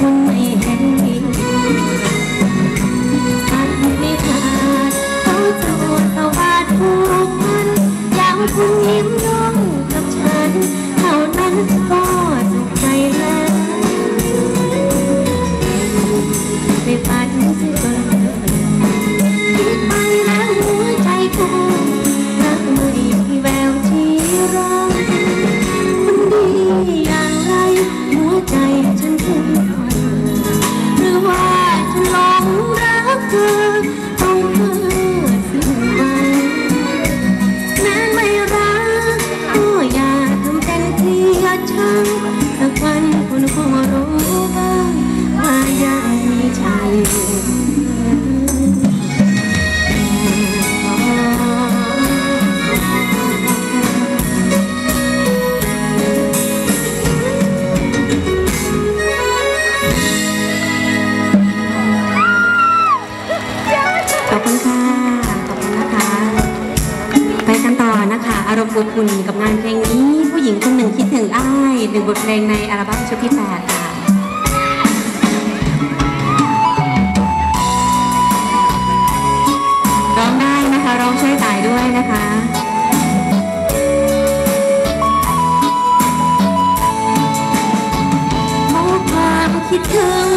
Thank. tongue, the pun, the pun, the pun, the pun, ไปกันต่อนะคะ อารมณ์อบคุณกับงานเพลงนี้ผู้หญิงคนหนึ่งคิดถึงอ้ายหนึ่งบทเพลงในอัลบั้มชุดที่แปดค่ะร้องได้นะคะร้องช่วยตายด้วยนะคะคิดถึง